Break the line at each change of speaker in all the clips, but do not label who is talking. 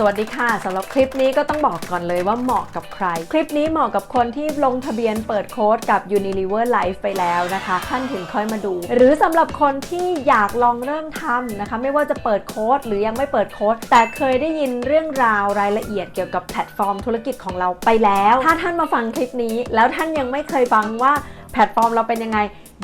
สวัสดีค่ะสำหรับคลิปนี้ก็ต้องบอกก่อนเลยว่าเหมาะกับใคร คลิปนี้เหมาะกับคนที่ลงทะเบียนเปิดโค้ดกับ Unilever Life ไปแล้วนะคะท่านถึงค่อยมาดู หรือสำหรับคนที่อยากลองเริ่มทำนะคะ ไม่ว่าจะเปิดโค้ดหรือยังไม่เปิดโค้ดแต่เคยได้ยินเรื่องราวรายละเอียดเกี่ยวกับแพลตฟอร์มธุรกิจของเราไปแล้ว ถ้าท่านมาฟังคลิปนี้ แล้วท่านยังไม่เคยฟังว่าแพลตฟอร์มเราเป็นยังไง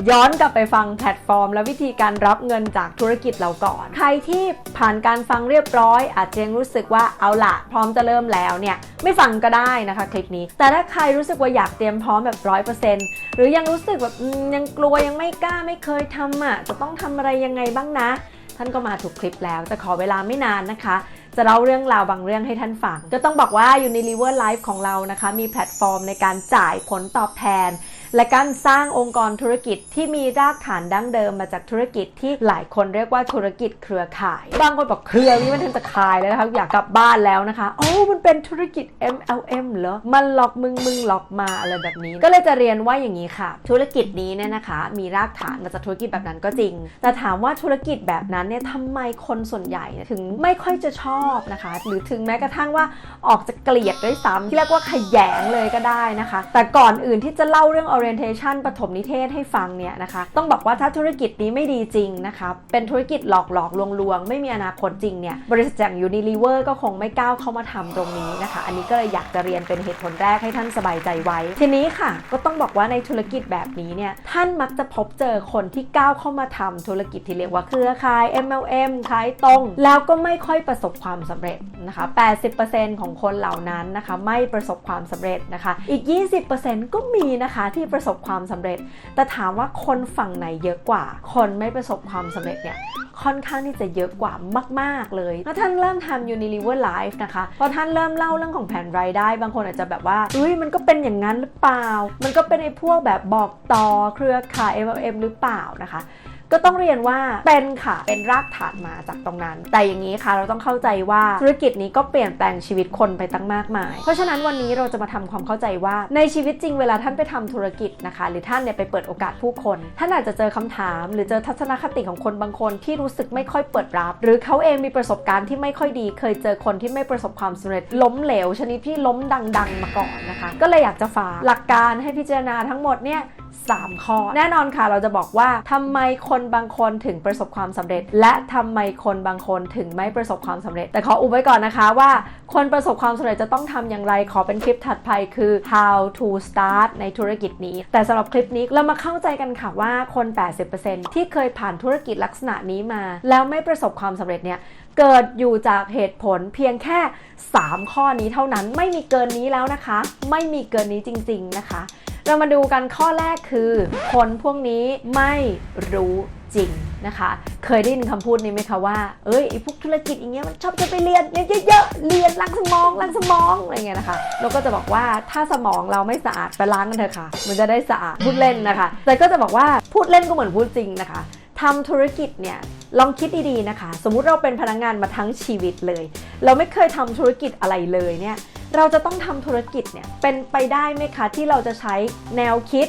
ย้อนกลับไปฟังแพลตฟอร์ม และวิธีการรับเงินจากธุรกิจเราก่อน ใครที่ผ่านการฟังเรียบร้อย อาจจะยังรู้สึกว่าเอาละพร้อมจะเริ่มแล้วเนี่ยไม่ฟังก็ได้นะคะคลิปนี้ แต่ถ้าใครรู้สึกว่าอยากเตรียมพร้อมแบบร้อยเปอร์เซ็นต์หรือยังรู้สึกแบบยังกลัวยังไม่กล้าไม่เคยทำอะจะต้องทำอะไรยังไงบ้างนะ ท่านก็มาถูกคลิปแล้วแต่ขอเวลาไม่นานนะคะจะเล่าเรื่องราวบางเรื่องให้ท่านฟัง ก็ต้องบอกว่า Unilever Life ของเรานะคะ มีแพลตฟอร์มในการจ่ายผลตอบแทน และการสร้างองค์กรธุรกิจที่มีรากฐานดั้งเดิมมาจากธุรกิจที่หลายคนเรียกว่าธุรกิจเครือข่าย บางคนบอกเครือนี้มันทันจะคายแล้วนะคะอยากกลับบ้านแล้วนะคะโอ้มันเป็นธุรกิจ MLM เหรอมันหลอกมึงมึงหลอกมาอะไรแบบนี้ ก็เลยจะเรียนว่าอย่างนี้ค่ะ ธุรกิจนี้เนี่ยนะคะ มีรากฐานมาจากธุรกิจแบบนั้นก็จริง แต่ถามว่าธุรกิจแบบนั้นเนี่ยทำไมคนส่วนใหญ่ถึงไม่ค่อยจะชอบนะคะ หรือถึงแม้กระทั่งว่าออกจะเกลียดด้วยซ้ำที่เรียกว่าขยงเลยก็ได้นะคะ แต่ก่อนอื่นที่จะเล่าเรื่อง orientation ปฐมนิเทศให้ฟังเนี่ยนะคะ ต้องบอกว่าถ้าธุรกิจนี้ไม่ดีจริงนะคะ เป็นธุรกิจหลอกหลอกลวงลวงไม่มีอนาคตจริงเนี่ย บริษัทอย่าง Unilever ก็คงไม่ก้าวเข้ามาทำตรงนี้นะคะ อันนี้ก็เลยอยากจะเรียนเป็นเหตุผลแรกให้ท่านสบายใจไว้ ทีนี้ค่ะ ก็ต้องบอกว่าในธุรกิจแบบนี้เนี่ย ท่านมักจะพบเจอคนที่ก้าวเข้ามาทำธุรกิจที่เรียกว่าเครือข่าย MLM ขายตรง แล้วก็ไม่ค่อยประสบความสำเร็จนะคะ 80%ของคนเหล่านั้นนะคะไม่ประสบความสำเร็จนะคะ อีก 20%ก็มีนะคะที่ประสบความสำเร็จ แต่ถามว่าคนฝั่งไหนเยอะกว่า คนไม่ประสบความสำเร็จเนี่ยค่อนข้างที่จะเยอะกว่ามาก ๆ เลยแล้วท่านเริ่มทำ Unilever Life นะคะ พอท่านเริ่มเล่าเรื่องของแผนรายได้ บางคนอาจจะแบบว่าเอ้ยมันก็เป็นอย่างนั้นหรือเปล่า มันก็เป็นไอ้พวกแบบบอกต่อเครือข่าย MLM หรือเปล่านะคะ ก็ต้องเรียนว่าเป็นค่ะ เป็นรากฐานมาจากตรงนั้น แต่อย่างนี้ค่ะ เราต้องเข้าใจว่าธุรกิจนี้ก็เปลี่ยนแปลงชีวิตคนไปตั้งมากมาย เพราะฉะนั้นวันนี้เราจะมาทำความเข้าใจว่าในชีวิตจริงเวลาท่านไปทำธุรกิจนะคะ หรือท่านเนี่ยไปเปิดโอกาสผู้คน ท่านอาจจะเจอคำถาม หรือเจอทัศนคติของคนบางคนที่รู้สึกไม่ค่อยเปิดรับ หรือเขาเองมีประสบการณ์ที่ไม่ค่อยดี เคยเจอคนที่ไม่ประสบความสำเร็จล้มเหลวชนิดที่ล้มดัง ๆ มาก่อนนะคะ ก็เลยอยากจะฝากหลักการให้พิจารณาทั้งหมดเนี่ย 3 ข้อ แน่นอนค่ะเราจะบอกว่าทำไมคนบางคนถึงประสบความสำเร็จ และทำไมคนบางคนถึงไม่ประสบความสำเร็จ แต่ขออุบไว้ก่อนนะคะว่า คนประสบความสำเร็จจะต้องทำอย่างไรขอเป็นคลิปถัดไปคือ how to start ในธุรกิจนี้ แต่สำหรับคลิปนี้เรามาเข้าใจกันค่ะว่าคน 80%ที่เคยผ่านธุรกิจลักษณะนี้มา แล้วไม่ประสบความสำเร็จเนี่ยเกิดอยู่จากเหตุผลเพียงแค่ 3 ข้อนี้เท่านั้นไม่มีเกินนี้แล้วนะคะ ไม่มีเกินนี้จริง ๆ นะคะ เรามาดูกันข้อแรกคือ คนพวกนี้ไม่รู้จริงนะคะ เคยได้ยินคำพูดนี้ไหมคะว่า เอ้ยไอพวกธุรกิจอย่างเงี้ยมันชอบจะไปเรียนเรียนเยอะๆ เรียนล้างสมองล้างสมองอะไรเงี้ยนะคะ เราก็จะบอกว่าถ้าสมองเราไม่สะอาดไปล้างกันเถอะค่ะ มันจะได้สะอาดพูดเล่นนะคะ แต่ก็จะบอกว่าพูดเล่นก็เหมือนพูดจริงนะคะทำธุรกิจเนี่ยลองคิดดีๆนะคะ สมมุติเราเป็นพนักงงานมาทั้งชีวิตเลย เราไม่เคยทำธุรกิจอะไรเลยเนี่ย เราจะต้องทำธุรกิจเนี่ยเป็นไปได้ไหมคะที่เราจะใช้แนวคิด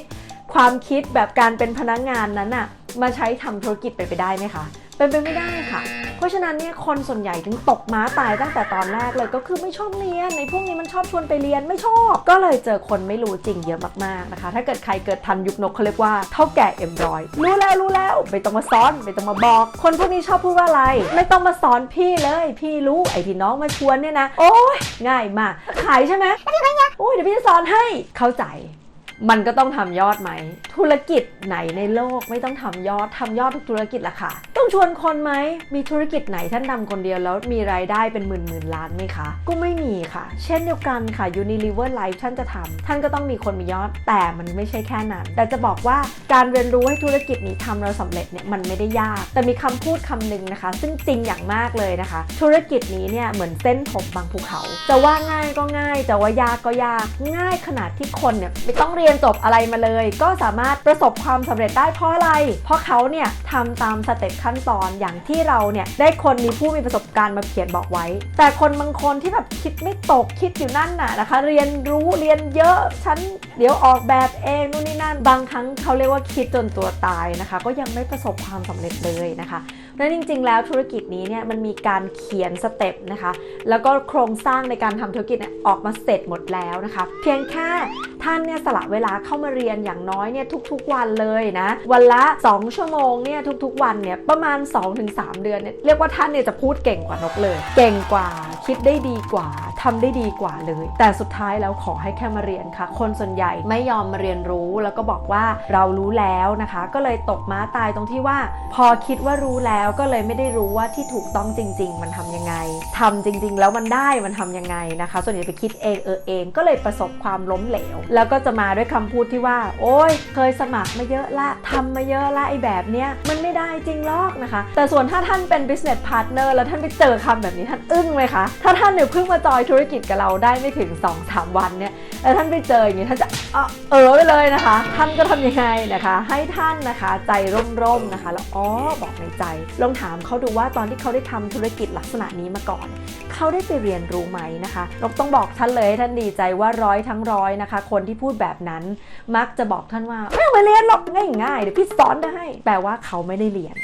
ความคิดแบบการเป็นพนักงานนั้นอะมาใช้ทำธุรกิจเป็นไปได้ไหมคะ เป็นไปไม่ได้ค่ะ เพราะฉะนั้นเนี่ยคนส่วนใหญ่ถึงตกม้าตายตั้งแต่ตอนแรกเลยก็คือไม่ชอบเรียนในพวกนี้มันชอบชวนไปเรียนไม่ชอบ ก็เลยเจอคนไม่รู้จริงเยอะมากๆนะคะ ถ้าเกิดใครเกิดทันยุคนกเขาเรียกว่าเท่าแก่เอ็มรอยรู้แล้วรู้แล้วไม่ต้องมาสอนไม่ต้องมาบอก คนพวกนี้ชอบพูดว่าอะไร ไม่ต้องมาสอนพี่เลย พี่รู้ไอ้ที่น้องมาชวนเนี่ยนะ โอ้ยง่ายมากขายใช่ไหมโอ้ยเดี๋ยวพี่จะสอนให้เข้าใจ มันก็ต้องทำยอดไหม ธุรกิจไหนในโลกไม่ต้องทำยอดทำยอดทุกธุรกิจละค่ะ ต้องชวนคนไหม มีธุรกิจไหนท่านทำคนเดียวแล้วมีรายได้เป็นหมื่นหมื่นล้านไหมคะ ก็ไม่มีค่ะ เช่นเดียวกันค่ะ Unilever Life ท่านจะทำท่านก็ต้องมีคนมียอด แต่มันไม่ใช่แค่นั้น แต่จะบอกว่าการเรียนรู้ให้ธุรกิจนี้ทำเราสำเร็จเนี่ยมันไม่ได้ยาก แต่มีคำพูดคำหนึ่งนะคะ ซึ่งจริงอย่างมากเลยนะคะ ธุรกิจนี้เนี่ยเหมือนเส้นผมบางภูเขา จะว่าง่ายก็ง่าย จะว่ายากก็ยาก ง่ายขนาดที่คนเนี่ยไม่ต้องเรียนจบอะไรมาเลย ก็สามารถประสบความสำเร็จได้เพราะอะไร เพราะเขาเนี่ยทำตามสเต็ปขั้นตอนอย่างที่เราเนี่ยได้คนมีผู้มีประสบการณ์มาเขียนบอกไว้ แต่คนบางคนที่แบบคิดไม่ตกคิดอยู่นั่นน่ะนะคะ เรียนรู้เรียนเยอะฉันเดี๋ยวออกแบบเองนู่นนี่นั่น บางครั้งเขาเรียกว่าคิดจนตัวตายนะคะ ก็ยังไม่ประสบความสำเร็จเลยนะคะ และจริง ๆ แล้วธุรกิจนี้เนี่ยมันมีการเขียนสเต็ปนะคะ แล้วก็โครงสร้างในการทำธุรกิจออกมาเสร็จหมดแล้วนะคะ เพียงแค่ท่านเนี่ยสละเวลาเข้ามาเรียนอย่างน้อยเนี่ยทุกๆวันเลยนะวันละ 2 ชั่วโมงเนี่ยทุกๆวันเนี่ยประมาณ 2-3 เดือนเนี่ยเรียกว่าท่านเนี่ยจะพูดเก่งกว่านกเลย เก่งกว่า คิดได้ดีกว่าทำได้ดีกว่าเลย แต่สุดท้ายแล้วขอให้แค่มาเรียนค่ะ คนส่วนใหญ่ไม่ยอมมาเรียนรู้แล้วก็บอกว่าเรารู้แล้วนะคะ ก็เลยตกม้าตายตรงที่ว่า พอคิดว่ารู้แล้วก็เลยไม่ได้รู้ว่าที่ถูกต้องจริง ๆ มันทำยังไงทำจริง ๆ แล้วมันได้มันทำยังไงนะคะ ส่วนใหญ่ไปคิดเองเออเองก็เลยประสบความล้มเหลว แล้วก็จะมาด้วยคำพูดที่ว่า โอ้ยเคยสมัครมาเยอะละทำมาเยอะละไอ้แบบเนี้ยมันไม่ได้จริงหรอกนะคะ แต่ส่วนถ้าท่านเป็น business partner แล้วท่านไปเจอคำแบบนี้ท่านอึ้งไหมคะถ้าท่านเนี่ยเพิ่งมาจอยธุรกิจกับเราได้ไม่ถึง 2-3 วันเนี่ยแล้วท่านไปเจออย่างนี้ท่านจะเออไปเลยนะคะ ท่านก็ทำยังไงนะคะ ให้ท่านนะคะใจร่มๆนะคะแล้วอ๋อบอกในใจ ลองถามเขาดูว่าตอนที่เขาได้ทำธุรกิจลักษณะนี้มาก่อน เขาได้ไปเรียนรู้ไหมนะคะนกต้องบอกท่านเลยให้ท่านดีใจว่าร้อยทั้งร้อยนะคะ คนที่พูดแบบนั้นมักจะบอกท่านว่าไม่ต้องไปเรียนหรอกง่ายๆเดี๋ยวพี่สอนได้แปลว่าเขาไม่ได้เรียน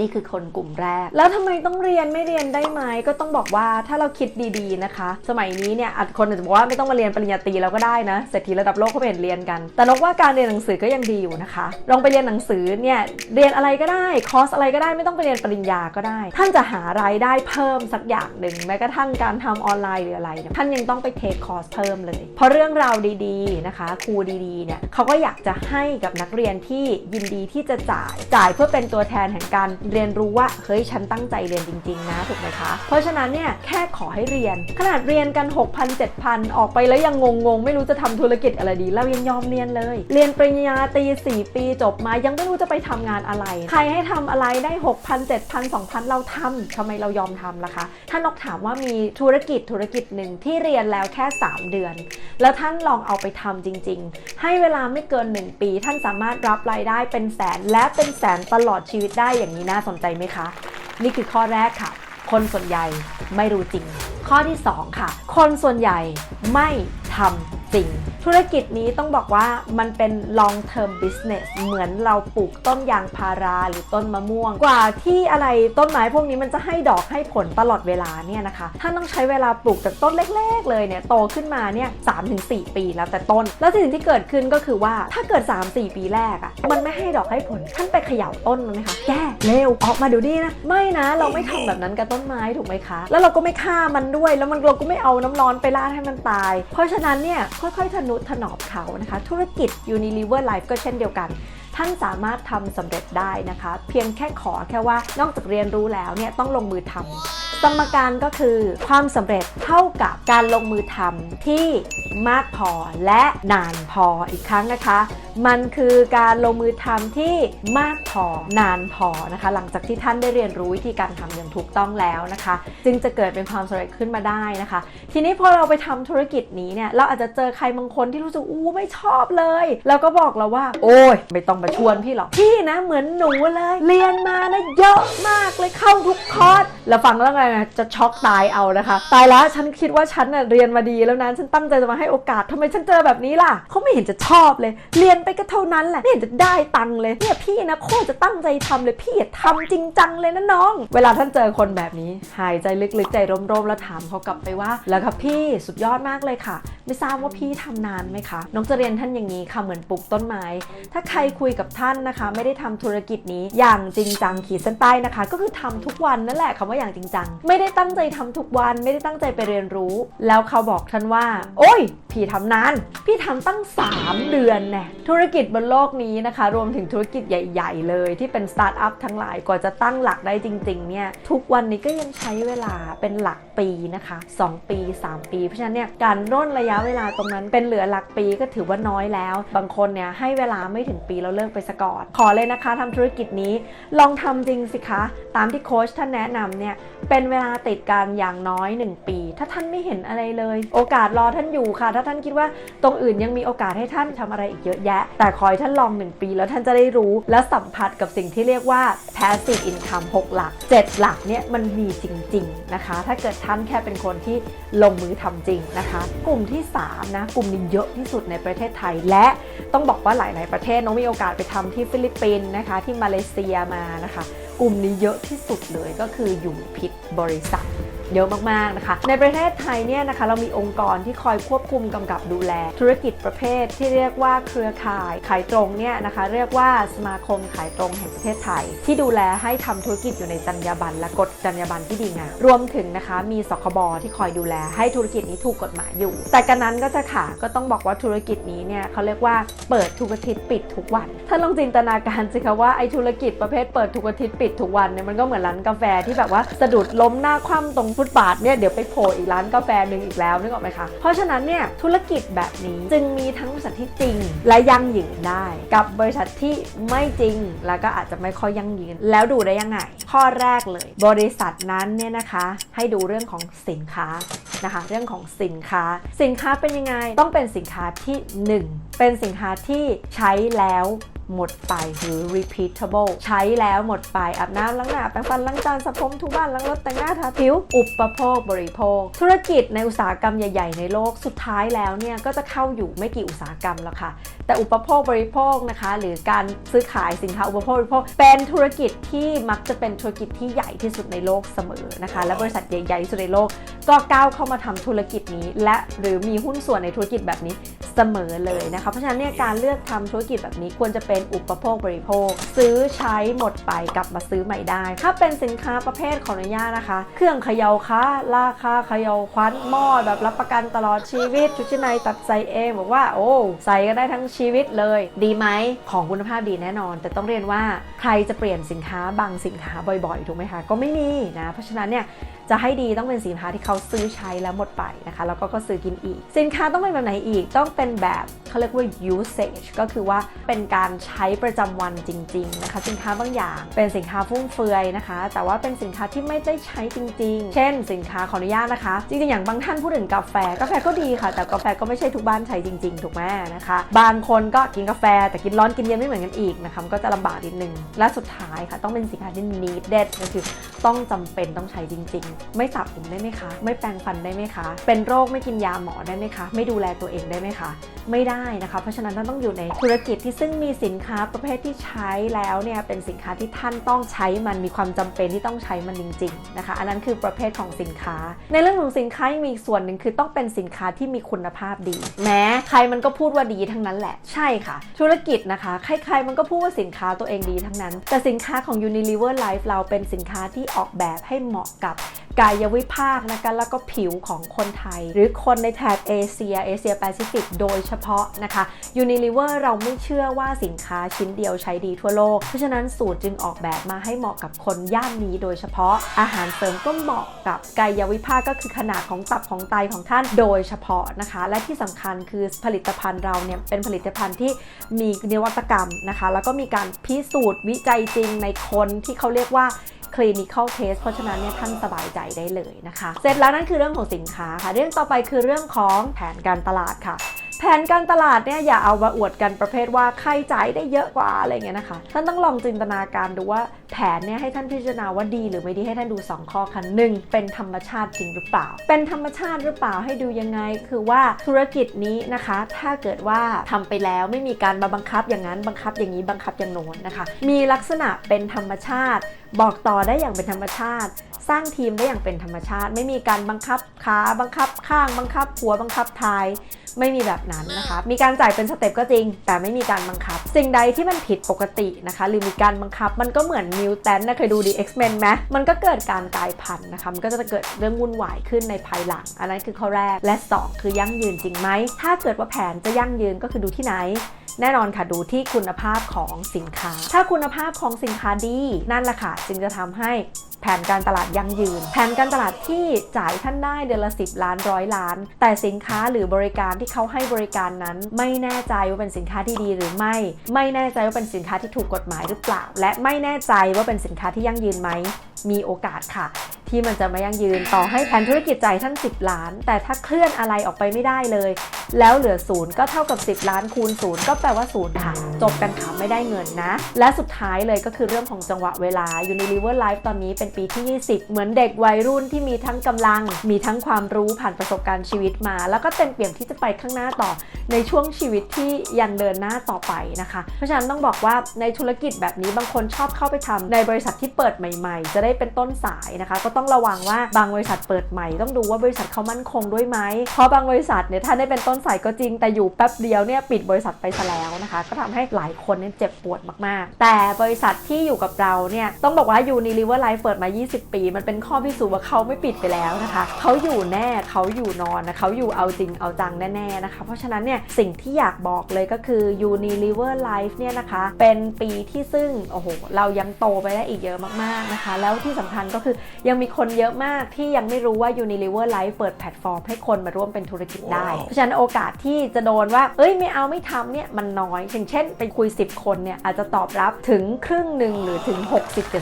นี่คือคนกลุ่มแรก แล้วทำไมต้องเรียนไม่เรียนได้ไหมก็ต้องบอกว่าถ้าเราคิดดีๆนะคะ สมัยนี้เนี่ยอาจคนอาจจะบอกว่าไม่ต้องมาเรียนปริญญาตรีแล้วก็ได้นะเศรษฐีระดับโลกเขาเห็นเรียนกัน แต่นกว่าการเรียนหนังสือก็ยังดีอยู่นะคะลองไปเรียนหนังสือเนี่ยเรียนอะไรก็ได้คอร์สอะไรก็ได้ไม่ต้องไปเรียนปริญญาก็ได้ ท่านจะหารายได้เพิ่มสักอย่างหนึ่งแม้กระทั่งการทำออนไลน์หรืออะไรท่านยังต้องไปเทคคอร์สเพิ่มเลย เพราะเรื่องราวดีๆนะคะ ครูดีๆเนี่ยเขาก็อยากจะให้กับนักเรียนที่ยินดีที่จะจ่ายจ่ายเพื่อเป็นตัวแทนแห่งการเรียนรู้ว่าเฮ้ยฉันตั้งใจเรียนจริง ๆ นะถูกไหมคะ เพราะฉะนั้นเนี่ยแค่ขอให้เรียน ขนาดเรียนกัน 6,000 7,000 ออกไปแล้วยังงงๆ ไม่รู้จะทำธุรกิจอะไรดีเรายังยอมเรียนเลย เรียนปริญญาตรี4ปีจบมายังไม่รู้จะไปทำงานอะไร ใครให้ทำอะไรได้ 6,000 7,000 2,000 เราทำทำไมเรายอมทำล่ะคะ ถ้านกถามว่ามีธุรกิจธุรกิจหนึ่งที่เรียนแล้วแค่ 3 เดือน แล้วท่านลองเอาไปทำจริง ๆ ให้เวลาไม่เกิน 1 ปี ท่านสามารถรับรายได้เป็นแสนและเป็นแสนตลอดชีวิตได้อย่างนี้น่าสนใจไหมคะ นี่คือข้อแรกค่ะ คนส่วนใหญ่ไม่รู้จริง ข้อที่ 2 ค่ะ คนส่วนใหญ่ไม่ทำ ริงธุรกิจนี้ต้องบอกว่ามันเป็น long term business เหมือนเราปลูกต้นยางพาราหรือต้นมะม่วง กว่าที่อะไรต้นไม้พวกนี้มันจะให้ดอกให้ผลตลอดเวลาเนี่ยนะคะ ท่านต้องใช้เวลาปลูกจากต้นเล็กๆ เลยเนี่ยโตขึ้นมาเนี่ยสามถึงสี่ปีแล้วแต่ต้น แล้วสิ่งที่เกิดขึ้นก็คือว่าถ้าเกิด 3-4 ปีแรกอะ่ะมันไม่ให้ดอกให้ผลท่านไปเขย่าต้นมันไหมคะแก้เร็วออกมาดูดีนะ ไม่นะเราไม่ทำแบบนั้นกับต้นไม้ถูกไหมคะ แล้วเราก็ไม่ฆ่ามันด้วยแล้วมันเราก็ไม่เอาน้ำร้อนไปราดให้มันตาย เพราะฉะนั้นเนี่ยค่อยๆ ทนุถนอมเขานะคะ ธุรกิจ Unilever Life ก็เช่นเดียวกัน ท่านสามารถทำสำเร็จได้นะคะ เพียงแค่ขอแค่ว่านอกจากเรียนรู้แล้วเนี่ยต้องลงมือทำ สมการก็คือความสำเร็จเท่ากับการลงมือทำที่มากพอและนานพออีกครั้งนะคะ มันคือการลงมือทำที่มากพอนานพอนะคะ หลังจากที่ท่านได้เรียนรู้วิธีการทำอย่างถูกต้องแล้วนะคะ จึงจะเกิดเป็นความสำเร็จขึ้นมาได้นะคะ ทีนี้พอเราไปทำธุรกิจนี้เนี่ยเราอาจจะเจอใครบางคนที่รู้สึกอู้ไม่ชอบเลย แล้วก็บอกเราว่า โอ้ยไม่ต้องมาชวนพี่หรอกพี่นะเหมือนหนูเลย เรียนมานะเยอะมากเลยเข้าทุกคอร์สแล้วฟังแล้วไงจะช็อกตายเอานะคะ ตายแล้วฉันคิดว่าฉันน่ะเรียนมาดีแล้วนะฉันตั้งใจจะมาให้โอกาสทำไมฉันเจอแบบนี้ล่ะเขาไม่เห็นจะชอบเลย เรียนไปก็เท่านั้นแหละไม่เห็นจะได้ตังค์เลยเนี่ยพี่นะโคตรจะตั้งใจทำเลยพี่อย่าทำจริงจังเลยนะน้อง เวลาท่านเจอคนแบบนี้ หายใจลึกๆใจร่มๆแล้วถามเขากลับไปว่า แล้วครับพี่สุดยอดมากเลยค่ะ ไม่ทราบว่าพี่ทำนานไหมคะ น้องจะเรียนท่านอย่างนี้ค่ะเหมือนปลูกต้นไม้ ถ้าใครคุยกับท่านนะคะ ไม่ได้ทำธุรกิจนี้อย่างจริงจังขีดเส้นใต้นะคะ ก็คือทำทุกวันนั่นแหละคำว่าอย่างจริงจังไม่ได้ตั้งใจทำทุกวัน ไม่ได้ตั้งใจไปเรียนรู้ แล้วเขาบอกท่านว่า โอ้ย พี่ทำนาน พี่ทำตั้ง 3 เดือนแน่ธุรกิจบนโลกนี้นะคะ รวมถึงธุรกิจใหญ่ๆ เลยที่เป็นสตาร์ทอัพทั้งหลายกว่าจะตั้งหลักได้จริงๆเนี่ยทุกวันนี้ก็ยังใช้เวลาเป็นหลักปีนะคะ 2 ปี 3 ปี เพราะฉะนั้นเนี่ยการร่นระยะเวลาตรงนั้นเป็นเหลือหลักปีก็ถือว่าน้อยแล้ว บางคนเนี่ยให้เวลาไม่ถึงปีแล้วเลิกไปซะก่อน ขอเลยนะคะทำธุรกิจนี้ลองทำจริงสิคะ ตามที่โค้ชท่านแนะนำเนี่ยเป็นเวลาติดกันอย่างน้อย 1 ปี ถ้าท่านไม่เห็นอะไรเลย โอกาสรอท่านอยู่ค่ะถ้าท่านคิดว่าตรงอื่นยังมีโอกาสให้ท่านทำอะไรอีกเยอะแยะ แต่คอยท่านลอง 1 ปีแล้วท่านจะได้รู้ และสัมผัสกับสิ่งที่เรียกว่า passive income 6 หลัก 7 หลักเนี่ยมันมีจริงๆนะคะ ถ้าเกิดท่านแค่เป็นคนที่ลงมือทำจริงนะคะ กลุ่มที่3นะกลุ่มนี้เยอะที่สุดในประเทศไทย และต้องบอกว่าหลายๆประเทศน้องมีโอกาสไปทำที่ฟิลิปปินส์นะคะที่มาเลเซียมานะคะ กลุ่มนี้เยอะที่สุดเลยก็คืออยู่ผิดบริษัท เยอะมากๆนะคะ ในประเทศไทยเนี่ยนะคะเรามีองค์กรที่คอยควบคุมกำกับดูแล ธุรกิจประเภทที่เรียกว่าเครือข่ายขายตรงเนี่ยนะคะเรียกว่าสมาคมขายตรงแห่งประเทศไทย ที่ดูแลให้ทำธุรกิจอยู่ในจรรยาบรรณและกฎ จรรยาบรรณที่ดีงามรวมถึงนะคะมีสคบที่คอยดูแลให้ธุรกิจนี้ถูกกฎหมายอยู่ แต่กันนั้นก็จะค่ะก็ต้องบอกว่าธุรกิจนี้เนี่ยเขาเรียกว่าเปิดทุกอาทิตย์ปิดทุกวันถ้าลองจินตนาการสิคะว่าไอ้ธุรกิจประเภทเปิดทุกอาทิตย์ปิดทุกวันเนี่ยมันก็เหมือนร้านกาแฟที่แบบว่าสะดุดล้มหน้าคว่ำตรงฟุตบาทเนี่ยเดี๋ยวไปโผล่อีกร้านกาแฟหนึ่งอีกแล้วนึกออกไหมคะเพราะฉะนั้นเนี่ยธุรกิจแบบนี้จึงมีทั้งบริษัทที่จริง และยั่งยืนได้ กับบริษัทที่ไม่จริงแล้วก็อาจจะไม่ค่อยยั่งยืน แล้วดูได้ยังไง ข้อแรกเลยบริษัทนั้นเนี่ยนะคะให้ดูเรื่องของสินค้านะคะ เรื่องของสินค้า สินค้าเป็นยังไงต้องเป็นสินค้าที่ 1 เป็นสินค้าที่ใช้แล้วหมดไปหรือ repeatable ใช้แล้วหมดไปอาบน้ำล้างหน้าแปรงฟันล้างจานสระผมถูบ้านล้างรถแต่งหน้าทาผิว อุปโภคบริโภค ธุรกิจในอุตสาหกรรมใหญ่ ๆ ในโลกสุดท้ายแล้วเนี่ยก็จะเข้าอยู่ไม่กี่อุตสาหกรรมแล้วค่ะ แต่อุปโภคบริโภคนะคะ หรือการซื้อขายสินค้าอุปโภคบริโภคเป็นธุรกิจที่มักจะเป็นธุรกิจที่ใหญ่ที่สุดในโลกเสมอนะคะ และบริษัทใหญ่ๆที่สุดในโลก ก็ก้าวเข้ามาทำธุรกิจนี้ และหรือมีหุ้นส่วนในธุรกิจแบบนี้เสมอเลยนะคะเพราะฉะนั้นเนี่ยการเลือกทำธุรกิจแบบนี้ควรจะเป็นอุปโภคบริโภค ซื้อใช้หมดไปกลับมาซื้อใหม่ได้ ถ้าเป็นสินค้าประเภทขออนุญาตนะคะ เครื่องเขย่าค้าราคาเขย่าควันหม้อแบบรับประกันตลอดชีวิตชุดชั้นในตัดใส่เองบอกว่าโอ้ใส่ก็ได้ทั้งชีวิตเลย ดีไหมของคุณภาพดีแน่นอน แต่ต้องเรียนว่าใครจะเปลี่ยนสินค้าบางสินค้าบ่อยๆ ถูกไหมคะ ก็ไม่มีนะ เพราะฉะนั้นเนี่ยจะให้ดีต้องเป็นสินค้าที่เขาซื้อใช้แล้วหมดไปนะคะ แล้วก็ก็ซื้อกินอีก สินค้าต้องเป็นแบบไหนอีก ต้องเป็นแบบเขาเรียกว่า usage ก็คือว่าเป็นการใช้ประจำวันจริง ๆ นะคะ สินค้าบางอย่าง เป็นสินค้าฟุ่มเฟือยนะคะ แต่ว่าเป็นสินค้าที่ไม่ได้ใช้จริง ๆ เช่น สินค้าขออนุญาตนะคะ จริงๆอย่างบางท่านพูดถึงกาแฟ กาแฟก็ดีค่ะ แต่กาแฟก็ไม่ใช่ทุกบ้านใช้จริง ๆ ถูกไหมนะคะ บางคนก็กินกาแฟแต่กินร้อนกินเย็นไม่เหมือนกันอีกนะคะก็จะลำบากนิดนึง และสุดท้ายค่ะต้องเป็นสินค้าที่ needed ก็คือต้องจำเป็นต้องใช้จริง ๆ ไม่สระผมได้ไหมคะ ไม่แปรงฟันได้ไหมคะ เป็นโรคไม่กินยาหมอได้ไหมคะ ไม่ดูแลตัวเองได้ไหมคะ ไม่ได้นะคะ เพราะฉะนั้นท่านต้องอยู่ในธุรกิจที่ซึ่งมีสินค้าประเภทที่ใช้แล้วเนี่ยเป็นสินค้าที่ท่านต้องใช้มันมีความจำเป็นที่ต้องใช้มันจริงๆนะคะ อันนั้นคือประเภทของสินค้า ในเรื่องของสินค้ายังมีอีกส่วนหนึ่งคือต้องเป็นสินค้าที่มีคุณภาพดี แม้ใครมันก็พูดว่าดีทั้งนั้นแหละ ใช่ค่ะ ธุรกิจนะคะใครๆมันก็พูดว่าสินค้าตัวเองดีทั้งนั้น แต่สินค้าของ Unilever Life เราเป็นสินค้าที่ออกแบบให้เหมาะกับ กายวิภาคนะคะแล้วก็ผิวของคนไทย หรือคนในแถบเอเชียเอเชียแปซิฟิกโดยเฉพาะนะคะ Unilever เราไม่เชื่อว่าสินค้าชิ้นเดียวใช้ดีทั่วโลก เพราะฉะนั้นสูตรจึงออกแบบมาให้เหมาะกับคนย่านนี้โดยเฉพาะ อาหารเสริมก็เหมาะกับกายวิภาคก็คือขนาดของตับของไตของท่านโดยเฉพาะนะคะ และที่สำคัญคือผลิตภัณฑ์เราเนี่ยเป็นผลิตภัณฑ์ที่มีนวัตกรรมนะคะ แล้วก็มีการพิสูจน์วิจัยจริงในคนที่เขาเรียกว่า clinical test เพราะฉะนั้นเนี่ยท่านสบายใจได้เลยนะคะ เสร็จแล้วนั่นคือเรื่องของสินค้าค่ะ เรื่องต่อไปคือเรื่องของแผนการตลาดค่ะแผนการตลาดเนี่ยอย่าเอามาอวดกันประเภทว่าใครจ่ายได้เยอะกว่าอะไรเงี้ยนะคะ ท่านต้องลองจินตนาการดูว่าแผนเนี่ยให้ท่านพิจารณาว่าดีหรือไม่ดีให้ท่านดู 2 ข้อค่ะหนึ่งเป็นธรรมชาติจริงหรือเปล่า เป็นธรรมชาติหรือเปล่าให้ดูยังไง คือว่าธุรกิจนี้นะคะ ถ้าเกิดว่าทำไปแล้วไม่มีการมาบังคับอย่างนั้นบังคับอย่างนี้บังคับอย่างโน้นนะคะ มีลักษณะเป็นธรรมชาติ บอกต่อได้อย่างเป็นธรรมชาติ สร้างทีมได้อย่างเป็นธรรมชาติ ไม่มีการบังคับขาบังคับข้างบังคับหัวบังคับท้ายไม่มีแบบนั้นนะคะ มีการจ่ายเป็นสเต็ปก็จริง แต่ไม่มีการบังคับ สิ่งใดที่มันผิดปกตินะคะ หรือมีการบังคับมันก็เหมือนมิวแตนนะเคยดูดี X-Men ไหมมันก็เกิดการกลายพันธุ์นะคะ มันก็จะเกิดเรื่องวุ่นวายขึ้นในภายหลัง อันนั้นคือข้อแรก และ 2 คือยั่งยืนจริงไหม ถ้าเกิดว่าแผนจะยั่งยืนก็คือดูที่ไหน แน่นอนค่ะดูที่คุณภาพของสินค้า ถ้าคุณภาพของสินค้าดีนั่นแหละค่ะจึงจะทำให้แผนการตลาดยั่งยืน แผนการตลาดที่จ่ายท่านได้เดือนละ 10 ล้านร้อยล้าน แต่สินค้าหรือบริการที่เขาให้บริการนั้น ไม่แน่ใจว่าเป็นสินค้าที่ดีหรือไม่ ไม่แน่ใจว่าเป็นสินค้าที่ถูกกฎหมายหรือเปล่า และไม่แน่ใจว่าเป็นสินค้าที่ยั่งยืนไหมมีโอกาสค่ะ ที่มันจะไม่ยั่งยืนต่อให้แผนธุรกิจจ่ายท่าน 10 ล้าน แต่ถ้าเคลื่อนอะไรออกไปไม่ได้เลย แล้วเหลือศูนย์ก็เท่ากับ 10 ล้านคูณศูนย์ก็แปลว่าศูนย์ค่ะ จบกันค่ะไม่ได้เงินนะ และสุดท้ายเลยก็คือเรื่องของจังหวะเวลา Unilever Life ตอนนี้เป็นปีที่ 20 เหมือนเด็กวัยรุ่นที่มีทั้งกำลัง มีทั้งความรู้ผ่านประสบการณ์ชีวิตมา แล้วก็เต็มเปี่ยมที่จะไปข้างหน้าต่อ ในช่วงชีวิตที่ยังเดินหน้าต่อไปนะคะ เพราะฉะนั้นต้องบอกว่าในธุรกิจแบบนี้บางคนชอบเข้าไปทำในบริษัทที่เปิดใหม่ ๆ จะได้เป็นต้นสายนะคะก็ต้องระวังว่าบางบริษัทเปิดใหม่ต้องดูว่าบริษัทเขามั่นคงด้วยไหมเพราะบางบริษัทเนี่ยถ้าได้เป็นต้นสายก็จริงแต่อยู่แป๊บเดียวเนี่ยปิดบริษัทไปซะแล้วนะคะ ก็ทำให้หลายคนเนี่ยเจ็บปวดมากๆ แต่บริษัทที่อยู่กับเราเนี่ยต้องบอกว่า Unilever Life เปิดมา 20 ปี มันเป็นข้อพิสูจน์ว่าเขาไม่ปิดไปแล้วนะคะเขาอยู่แน่เขาอยู่นอนนะเขาอยู่เอาจริงเอาจังแน่ๆนะคะ เพราะฉะนั้นเนี่ยสิ่งที่อยากบอกเลยก็คือ Unilever Life เนี่ยนะคะเป็นปีที่ซึ่งโอ้โหเรายังโตไปได้อีกเยอะมากๆนะคะ แล้วที่สำคัญก็คือยังมีคนเยอะมากที่ยังไม่รู้ว่า Unilever Life เปิดแพลตฟอร์มให้คนมาร่วมเป็นธุรกิจได้ เพราะฉะนั้นโอกาสที่จะโดนว่า เอ้ยไม่เอาไม่ทำเนี่ยมันน้อย อย่างเช่นไปคุย 10 คนเนี่ยอาจจะตอบรับถึงครึ่งหนึ่งหรือถึง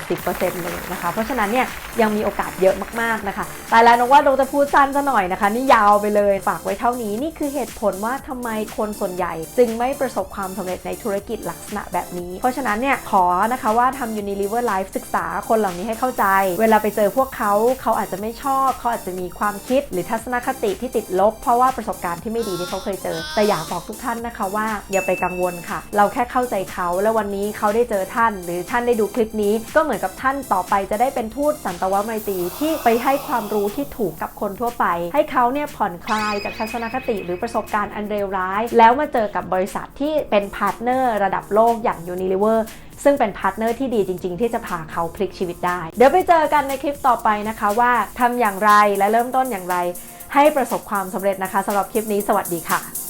60-70%เลยนะคะ เพราะฉะนั้นเนี่ยยังมีโอกาสเยอะมากๆนะคะแต่แล้วนกว่าเราจะพูดสั้นซะหน่อยนะคะ นี่ยาวไปเลยฝากไว้เท่านี้นี่คือเหตุผลว่าทำไมคนส่วนใหญ่ จึงไม่ประสบความสำเร็จในธุรกิจลักษณะแบบนี้ เพราะฉะนั้นเนี่ยขอนะคะว่าทำ Unilever Life ศึกษาคนเหล่านี้ให้เข้าใจ เวลาไปเจอพวกเขาเขาอาจจะไม่ชอบ เขาอาจจะมีความคิดหรือทัศนคติที่ติดลบ เพราะว่าประสบการณ์ที่ไม่ดีที่เขาเคยเจอ แต่อยากบอกทุกท่านนะคะว่าอย่าไปกังวลค่ะ เราแค่เข้าใจเขา แล้ววันนี้เขาได้เจอท่าน หรือท่านได้ดูคลิปนี้ ก็เหมือนกับท่านต่อไปจะได้เป็นทูตสันตวไมตรีที่ไปให้ความรู้ที่ถูกกับคนทั่วไป ให้เขาเนี่ยผ่อนคลายจากทัศนคติหรือประสบการณ์อันเลวร้าย แล้วมาเจอกับบริษัทที่เป็นพาร์ทเนอร์ระดับโลกอย่าง Unilever ซึ่งเป็นพาร์ทเนอร์ที่ดีจริง ๆ ที่จะพาเขาพลิกชีวิตได้ เดี๋ยวไปเจอกันในคลิปต่อไปนะคะว่าทำอย่างไรและเริ่มต้นอย่างไร ให้ประสบความสำเร็จนะคะสำหรับคลิปนี้สวัสดีค่ะ